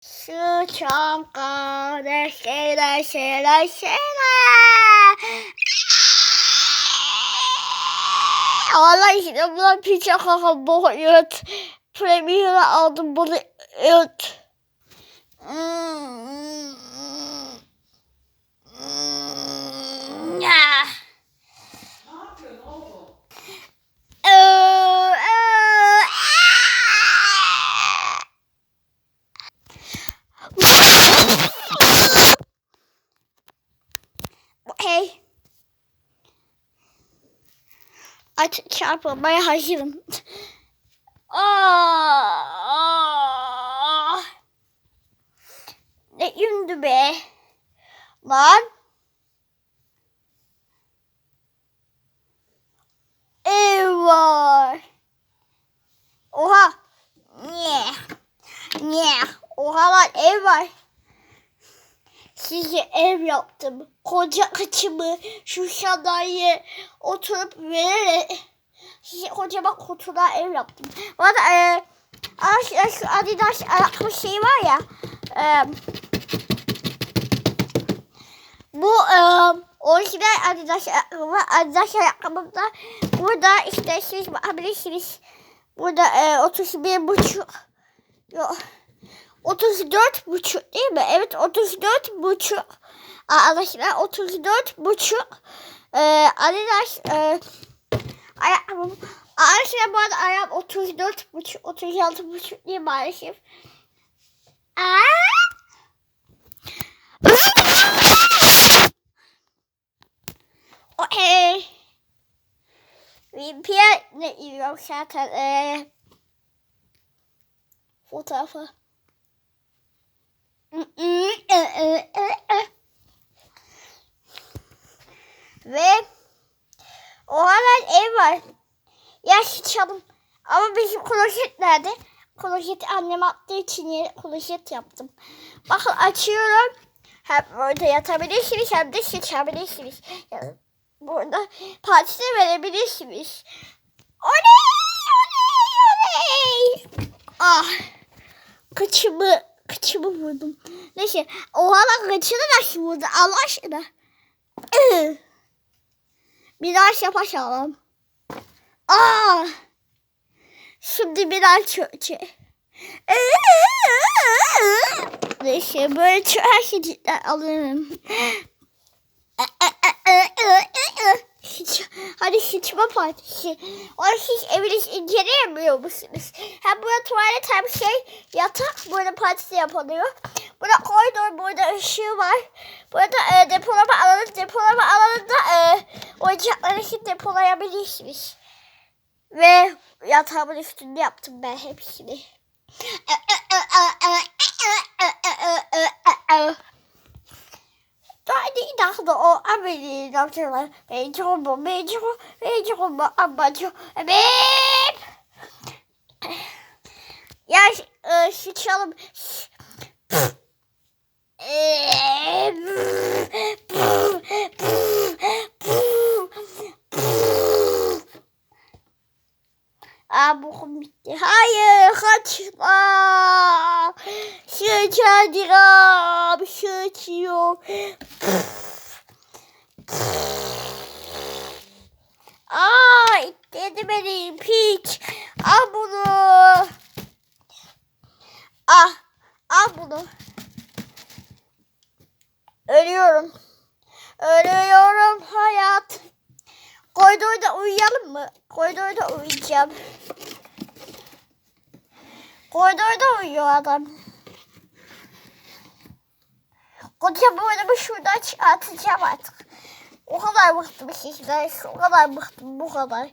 Şu çankada şeyler şeyler şeyler. Allah işte buna pizza kaka boğuyut. Premier'e aldım bunu öt. Hmm. hmm. Aç çarpılmaya hazırım. Aa, ne yündü be. Lan. Eyvah. Oha. Niye? Niye? Oha lan ev. Size ev yaptım. Koca kıçımı şu sandalye oturup vererek size kocaman kutuda ev yaptım. Bu arada e, şu Adidas ayakkabı şeyi var ya. E, bu e, orijinal Adidas ayakkabı. Adidas ayakkabımda burada işte siz bakabilirsiniz. Burada e, 31 buçuk. Yok. 34 buçuk değil mi? Evet 34 buçuk. Arkadaşlar 34 buçuk. Ee, Adidas e, ayakkabım. Arkadaşlar bu arada ayağım 34 buçuk. 36 buçuk değil maalesef. Aa! Okay. VPN ne diyor zaten e, fotoğrafı. Ve o hemen ev var. Yaş çalım. Ama bizim klojet nerede? Klojeti annem attığı için yere klojet yaptım. Bakın açıyorum. Hem burada yatabilirsiniz hem de sıçabilirsiniz. Yani burada partide verebilirsiniz. Oley! Oley! Oley! Ah! Kıçımı, Kıçımı vurdum. Neyse. O hala kıçını nasıl vurdu? Allah aşkına. biraz yapışalım. Aa! Şimdi biraz çöke. Neyse böyle çöke cidden alırım. Hiç, hadi sıçma partisi. Onu siz eviniz inceleyemiyor musunuz? Hem burada tuvalet hem şey yatak burada partisi yapılıyor. Burada koridor, burada ışığı var. Burada e, depolama alanı, depolama alanında e, oyuncakları için depolayabilirsiniz. Ve yatağımın üstünde yaptım ben hepsini. Nou, die dachten oh, al aan die dachten beetje mijn beetje hommel, beetje mijn ambandje en beep. Ja, uh, eh, Shalom. Eh, ah, mogen niet haaien. Kaçma. Sıçacağım. Sıçıyor. Aa itledi beni piç. Al bunu. Ah al bunu. Ölüyorum. Ölüyorum hayat. Koridorda uyuyalım mı? Koridorda uyuyacağım. Koridorda uyuyor adam. Koca bu adamı şuradan çıkartacağım artık. O kadar bıktım sizden. O kadar bıktım bu kadar.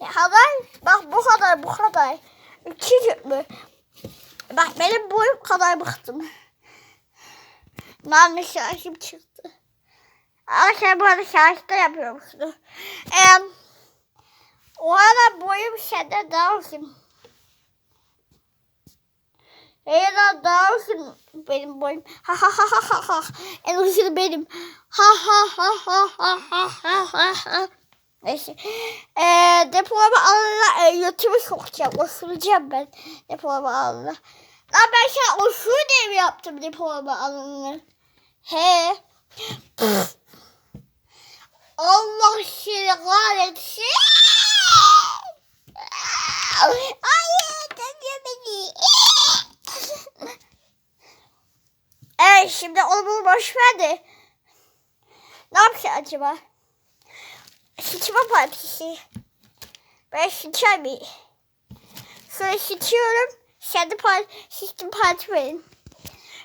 Ne kadar? Bak bu kadar bu kadar. İki mü? Bak benim boyum kadar bıktım. Ben şarjım çıktı. Arkadaşlar bu arada şarjda yapıyormuşsunuz. Ee, o arada boyum senden daha uzun. Eğer daha uzun benim boyum. Ha ha ha ha ha ha. En uzun benim. Ha ha ha ha ha ha ha ha ha. Neyse. Ee, depolama alanına e, YouTube'u sokacağım. Osuracağım ben depolama alanına. Lan ben şu o şu diye mi yaptım diploma alanını? He. Allah seni kahretsin. Ay tanıyor beni. Evet şimdi onu bunu boş ver. Ne yapacağız acaba? Sıçma partisi. Ben sıçar? Sonra sıçıyorum. Kendi parti, sıçtım parti verin.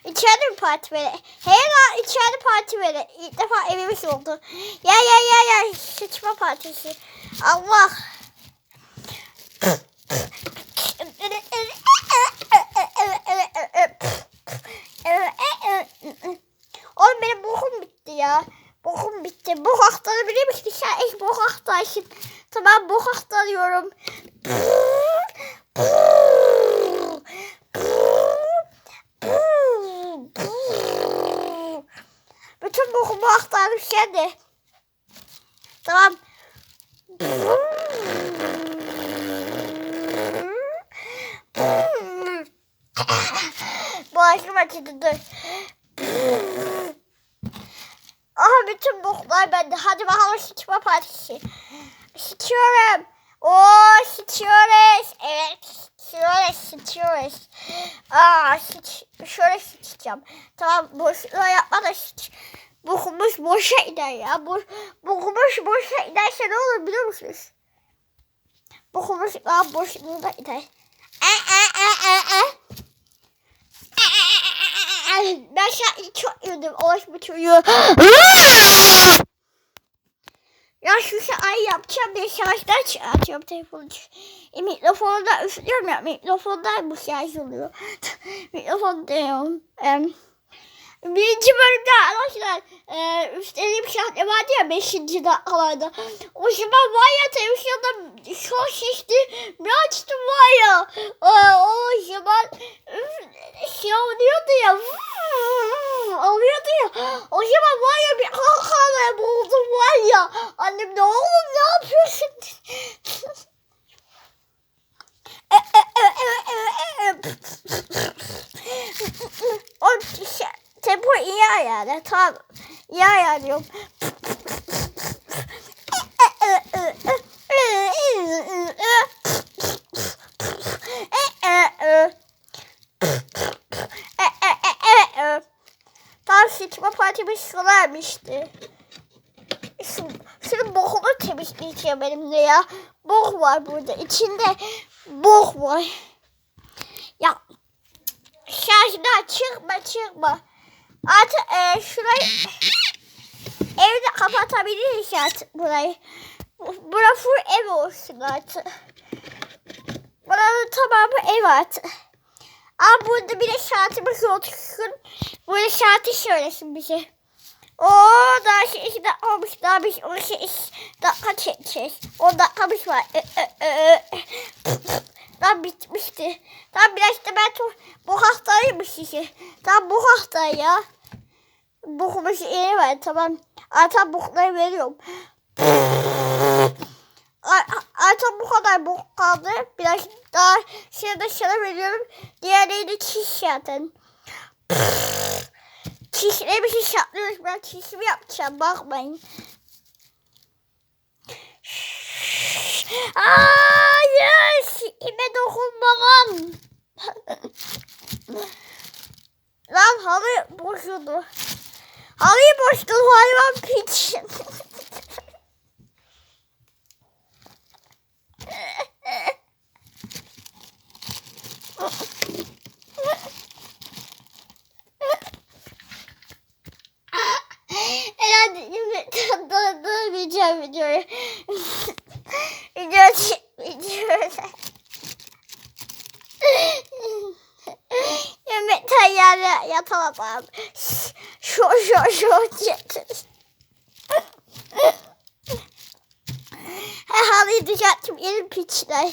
İçeride mi parti verin? Lan içeride parti verin. İlk defa evimiz oldu. Ya ya ya ya sıçma partisi. Allah. Oğlum benim bokum bitti ya. Bokum bitti. Bok aktarı biliyor musun? Sen ilk bok aktarsın. Tamam bok aktarıyorum. Bütün bokumu aktardım şimdi. Tamam. Boğazım acıdı dur. Aha bütün boklar bende. Hadi bakalım sıçma partisi. Sıçıyorum. Oo sıçıyoruz. Evet sıçıyoruz sıçıyoruz. Aa sıç. Şöyle sıçacağım. Tamam boşluğa yapma da sıç. Bokumuz boşa iner ya. Bu, bokumuz boşa inerse ne olur biliyor musunuz? Bokumuz daha boşluğuna iner. E, e, e, e, e. Ben şu çok yürüdüm. Orospu çocuğu. Ya şu şey ay yapacağım diye savaşlar çıkartıyorum telefonu. E, mikrofonu da üflüyorum ya. Mikrofonda bu şarj oluyor. Mikrofon diyorum. Em, birinci bölümde arkadaşlar e, üstlediğim şarkı vardı ya 5. dakikalarda. O zaman var ya televizyonda çok şişti. Ne açtım var ya. E, o zaman üf, şey oluyordu ya. Oluyordu ya. O zaman var ya bir kalkana buldum var ya. Annem ne oğlum ne yapıyorsun? E, e, e, o şey, tempo iyi ayarla. Tamam. İyi ayarlıyorum. Tam sıçma sona ermişti. Şu, şunun bokunu temizleyeceğim benimle ya. Bok var burada. İçinde bok var. Ya şarjdan çıkma çıkma. Artık e, şurayı evde kapatabiliriz artık burayı. Bu- Bura full ev olsun artık. Buranın tamamı ev artık. Aa burada bir de saatimiz otursun. Burada saati söylesin bize. Oo daha şey iki dakika olmuş. Daha biz onu şey iki dakika çekeceğiz. On dakikamız var. Ö, ö, ö, ö. Daha bitmişti. Daha biraz da ben to- bu haftaymış size. Daha bu hafta ya. Bokumuş iyi var tamam. Artık bokları veriyorum. Artık bu kadar bok kaldı. Biraz daha şey de sana veriyorum. Diğerlerini çiş zaten. Çişlerimizi şaplıyoruz. Ben çişimi yapacağım. Bakmayın. Hayır. İme dokunma lan. halı bozuldu. Halıyı boştu hayvan piç. Herhalde yemekten durdurmayacağım videoyu. Video video. Yemekten yani yatamadım. Şu şu şu çetin. Halıyı düzelttim yerim piçler.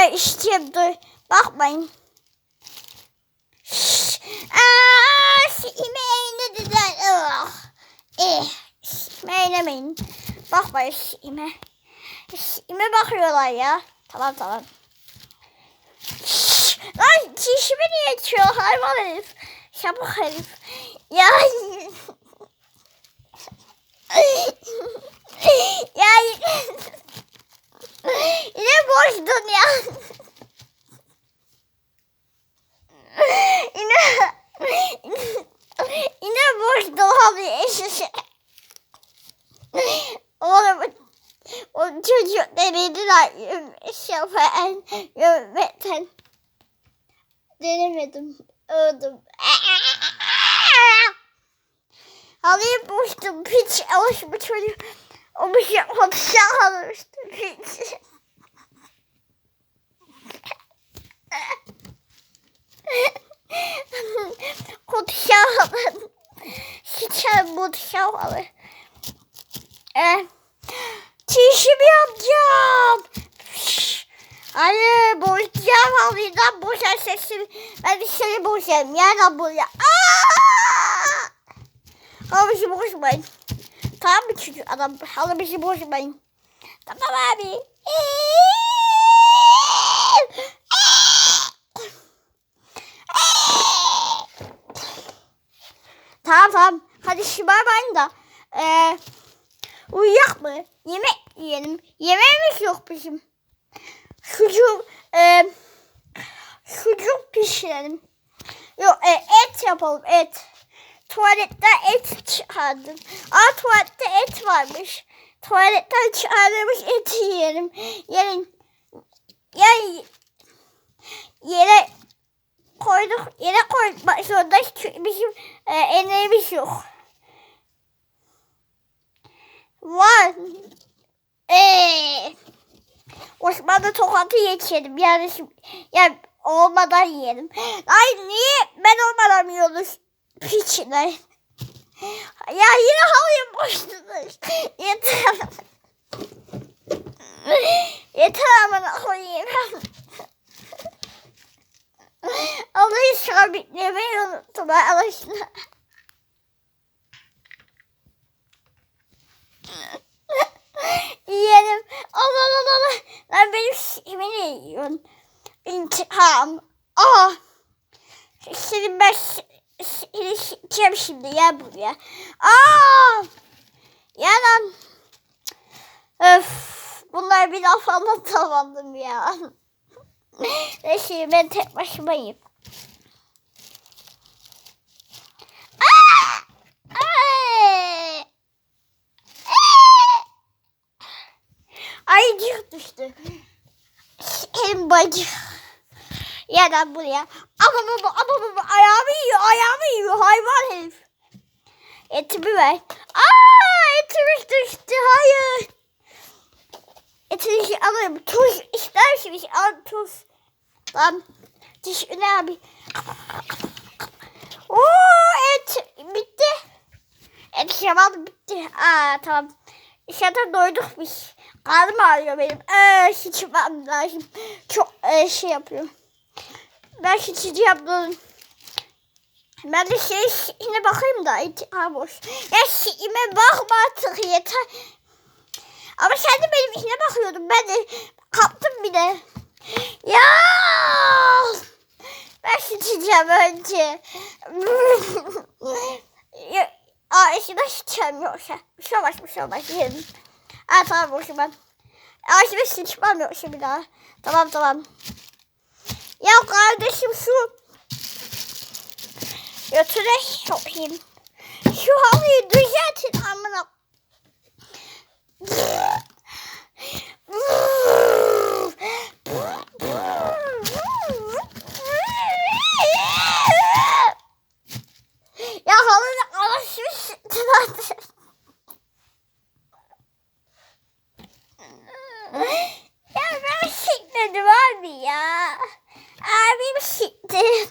Ben işleyeyim dur. Bakmayın. Aaa simeği ne güzel. Oh. Eh, simeylemeyin. Bakmayın sime. Sime bakıyorlar ya. Tamam tamam. Şşş. içime niye içiyor hayvan herif? Şapuk herif. Ya yine boştun ya. yine yine boştun abi eşeşe. Oğlum o çocuk denediler şoför yöneten. Denemedim. Öldüm. Halıyı boştum. Piç alışmış çocuk. O bir şey hapse almıştı. Piç. Konuşamadım. Sıçar konuşamadım. Ee, çişimi yapacağım. Hayır boşayacağım halıyla boşar sesimi. Ben dışarı boşayayım. Yerden buraya. Halımızı boşmayın. Tamam mı çocuk adam? Halımızı boşmayın. Tamam abi. Tamam tamam. Hadi şımarmayın da. Ee, uyuyak mı? Yemek yiyelim. Yemeğimiz yok bizim. Sucuk, e, sucuk pişirelim. Yok e, et yapalım et. Tuvalette et çıkardım. Aa tuvalette et varmış. Tuvaletten çıkardığımız eti yiyelim. Yerin, yani yere koyduk. Yere koymak. Çünkü bizim e, emeğimiz yok. Var. Eee. Osmanlı tokatı geçelim. Yani, şimdi- yani olmadan yiyelim. Ay niye ben olmadan yiyoruz? Piçler. Ya yine halıya boştunuz. Yeter. Yeter amına koyayım. Alayı sabitlemeyi unuttum arkadaşlar. Yiyelim. Allah Allah Allah. Lan benim şeyimi yiyorsun. İntikam. Ah. Senin ben seni sikeceğim şimdi ya buraya. Aa! Ya lan. Öf. Bunlar bir laf anlatamadım ya. Neyse ben tek başımayım. Ay! Ayıcık düştü. Hem bacı. Da buraya. Ama baba ama baba ayağımı yiyor ayağımı yiyor hayvan herif. Etimi ver. Aa etimiz düştü hayır. Etimi alayım. Tuz isterseniz al tuz. Tamam. Diş abi. Oo et bitti. Et şamal bitti. Aa tamam. Zaten doyduk biz. Karnım ağrıyor benim. Ee, sıçmam lazım. Çok e, şey yapıyorum. Ben sıçıcı yaptım. Ben de şey yine bakayım da ha boş. Ya şeyime bakma artık yeter. Ama sen de benim işine bakıyordun. Ben de kaptım bir de. Ya ben sıçacağım önce. Aa eşine sıçacağım yoksa. Bir şey olmaz bir şey olmaz. Yerim. Aa tamam boşum ben. Aa şimdi sıçmam yoksa bir daha. Tamam tamam. Ya kardeşim şu götüre sokayım. Şu halıyı düzeltin amına. Ya halının alışmış zaten. Ya ben sikmedim abi ya. Abim sikti.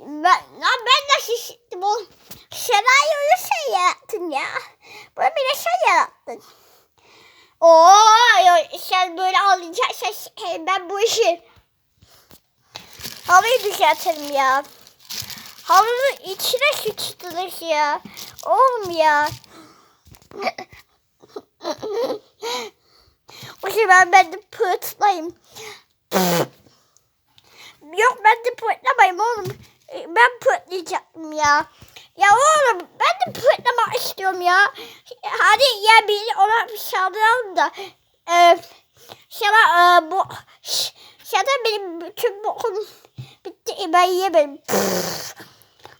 Ben, lan ben nasıl siktim oğlum? Senaryoyu sen yarattın ya. Bunu bile sen yarattın. Oo, ya sen böyle ağlayacaksan s- ben bu işi düzeltelim ya. Halının içine sıçtınız ya. Oğlum ya. o zaman ben de pırtlayayım. yok ben de pırtlamayayım oğlum. E, Ben pırtlayacaktım ya. Ya oğlum ben de pırtlamak istiyorum ya. Hadi ya biz ona bir saldıralım da. E, sana e, bu sana benim bütün bokum bitti. E, ben yemedim.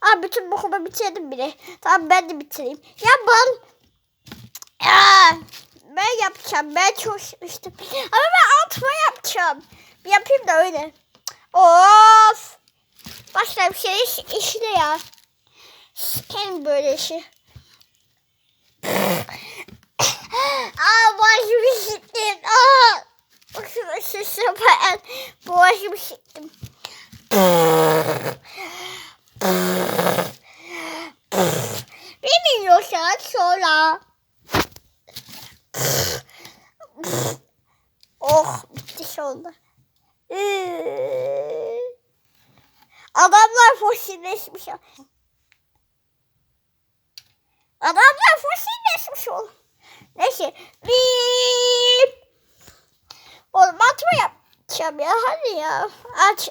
Aa, bütün bokumu bitirdim bile. Tamam ben de bitireyim. Ya ben Aa, ben yapacağım. Ben çok çalıştım. Ama ben altıma yapacağım. Bir yapayım da öyle. Of. Başka bir şey iş, işle ya. Sikerim böyle işi. Aa başımı siktim. Aa. Başımı siktim ben. Başımı siktim. Bir milyon saat sonra. Oh bitti sonunda. Ee, Adamlar fosilleşmiş. Adamlar fosilleşmiş oğlum. Neyse. Bip. Oğlum atma yapacağım ya. Hadi ya. Aç.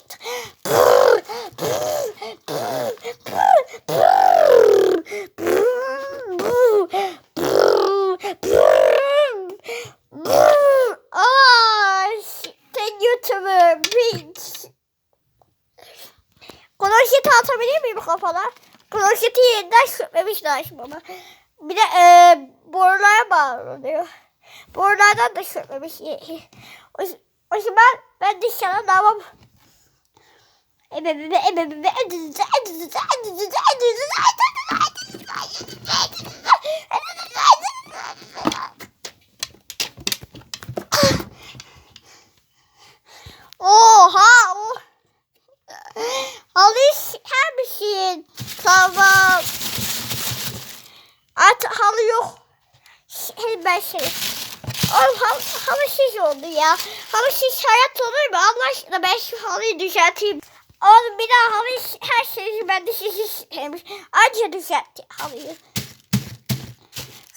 Aa, sen YouTuber bitch. Kloşeti atabilir miyim kafana? Kloşeti yeniden sürtmemiş lazım ama. Bir de e, borulara bağlanıyor. Borulardan da sürtmemiş. O, zaman ben de sana damam. Ebebebe ebebebe edizize edizize edizize edizize Oha! o- Halı her bir şeyin. Tamam. Artık halı yok. Şey, ben şey. Oğlum halı, halı şiş oldu ya. Halı şiş hayat olur mu? Allah aşkına ben şu halıyı düzelteyim. Oğlum bir daha halı her şeyi ben de şiş istemiş. Anca düzeltti halıyı.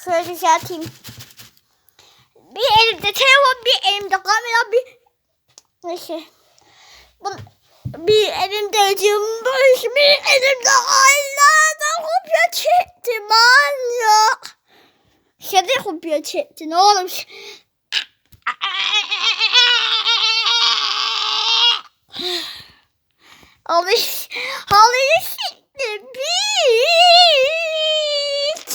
Şöyle düzelteyim. Bir elimde telefon, bir elimde kamera, bir... Neyse. Bu, bir elimde cımbış, bir elimde aynadan kopya çektim manyak. Sen de kopya çektin oğlum. Alış, halıyı çektim. Biç.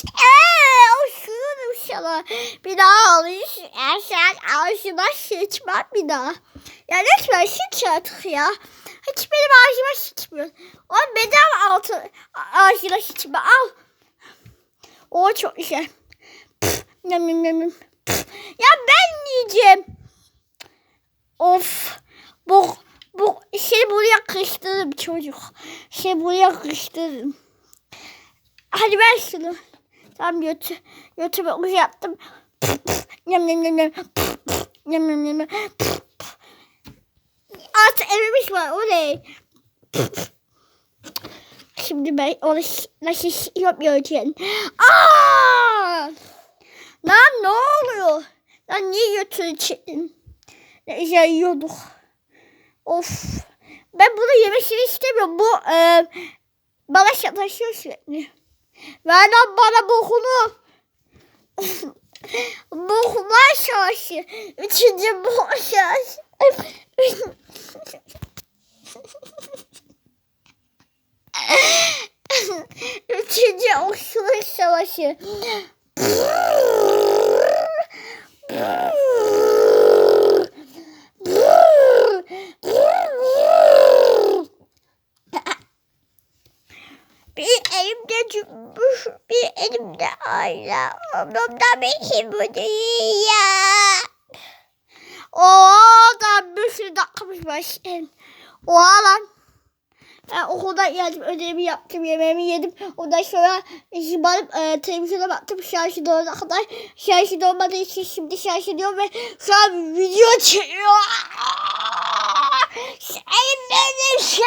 Eee, uçuyorum sana. Bir daha alış. Ersen ağzıma sıçmam bir daha. Ya lütfen sıç artık ya. Hiç benim ağzıma sıçmıyor. O bedava altı ağzına sıçma. Al. O çok güzel. Ya ben yiyeceğim. Of. Bu bu şey buraya kıştırdım çocuk. Şey buraya kıştırdım. Hadi ver şunu. Tamam götü. Yum yum yum. Pf, pf, Yum yum yum yum. Pf, pf. Artık evimiz var oley. Şimdi ben onu nasıl yapmayacağım. Aa! Lan ne oluyor? Lan niye götürü çektin? Neyse yiyorduk. Of. Ben bunu yemesini istemiyorum. Bu e, bana şataşıyor sürekli. Ver lan bana bokunu. Boklar savaşı. Üçüncü bok savaşı. Üçüncü okçuluk savaşı. Bir elimde cümbüş, bir elimde ayna. Onumda bir şey bu ya. Oo, da bir sürü dakikamış başlayayım. Oha. Ben okulda geldim, ödevimi yaptım, yemeğimi yedim. Ondan sonra şımarıp e, televizyona baktım şarjı dolana kadar. Şarjı dolmadığı için şimdi şarj ediyorum ve şu an video çekiyor. Şey benim şey.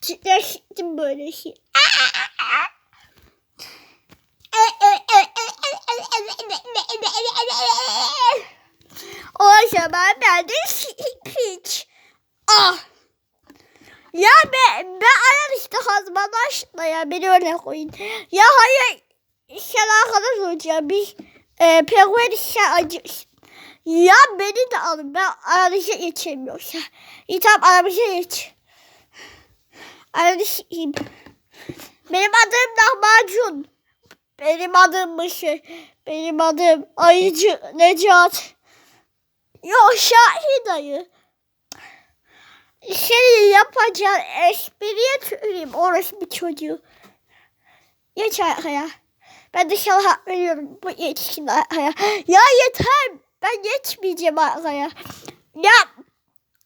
Titreştim böyle şey. Zaman ben de piç. Ah. Ya ben, ben aran işte hazmanlaşma ya beni öyle koyun. Ya hayır sen arkadaş olacağım bir e, penguen sen acıyorsun. Ya beni de alın ben aranıza geçemiyorsam. İyi tamam aramıza geç. Aranızayım. Benim adım lahmacun. Benim adım Mışır. Benim adım Ayıcı Necat. Yok Şahin dayı. Senin yapacağın espriye tüküreyim orası bir çocuğu. Geç arkaya. Ben sana hak veriyorum bu yetişkin arkaya. Ya yeter. Ben geçmeyeceğim arkaya. Ya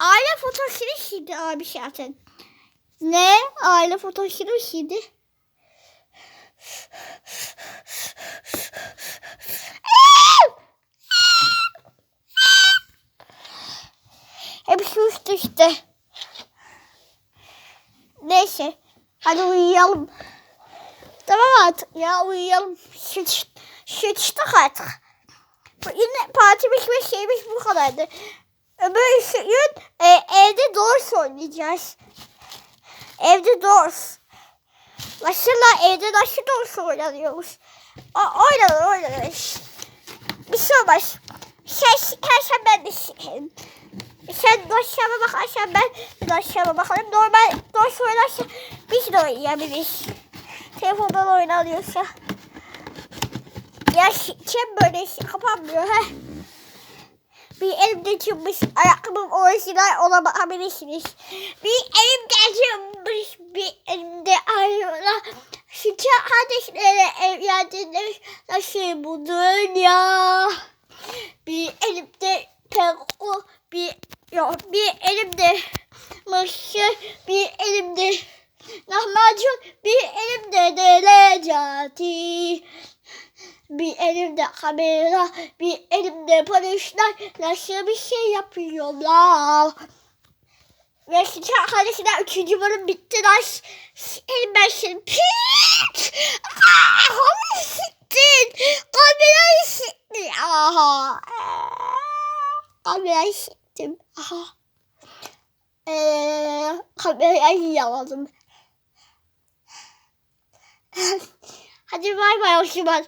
aile fotoğrafını şimdi abi zaten. Ne? Aile fotoğrafını şimdi. Üste. Neyse. Hadi uyuyalım. Tamam artık ya uyuyalım. Sıç, sıçtık artık. Yine partimiz ve şeyimiz bu kadardı. Öbür gün e, evde Doors oynayacağız. Evde Doors. Nasıl lan evde nasıl Doors oynanıyormuş? O, oynanır oynanır. Bir şey olmaz. Sen sikersen ben de sikerim. Sen aşağıma bakarsan ben bir de aşağıma bakarım. Normal Doors oynarsa biz de oynayabiliriz. Telefondan oynanıyorsa. Ya kim böyle şey kapanmıyor he? Bir elimde çıkmış ayakkabım orijinal olabilirsiniz. Bir elimde çıkmış bir elimde ayrıla. Şükür kardeşlere evlendiniz. Nasıl bu dünya? Bir elimde peko, bir yok bir elimde mısır, bir elimde lahmacun, bir elimde de necati. Bir elimde kamera, bir elimde polisler nasıl bir şey yapıyorlar. Ve şimdi arkadaşlar üçüncü bölüm bitti lan. Elim ben şimdi piç. Aa, Kamerayı siktin. Kamerayı siktin. Aha. Kamerayı siktim. Aha. Eee kamerayı yaladım. Hadi bay bay Osman.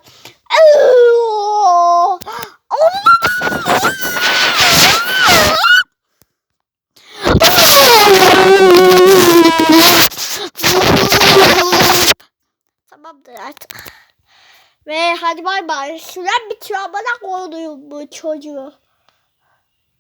Tamamdır artık. Ve hadi bay bay. Süren bitiyor. Bana koyduğum bu çocuğu.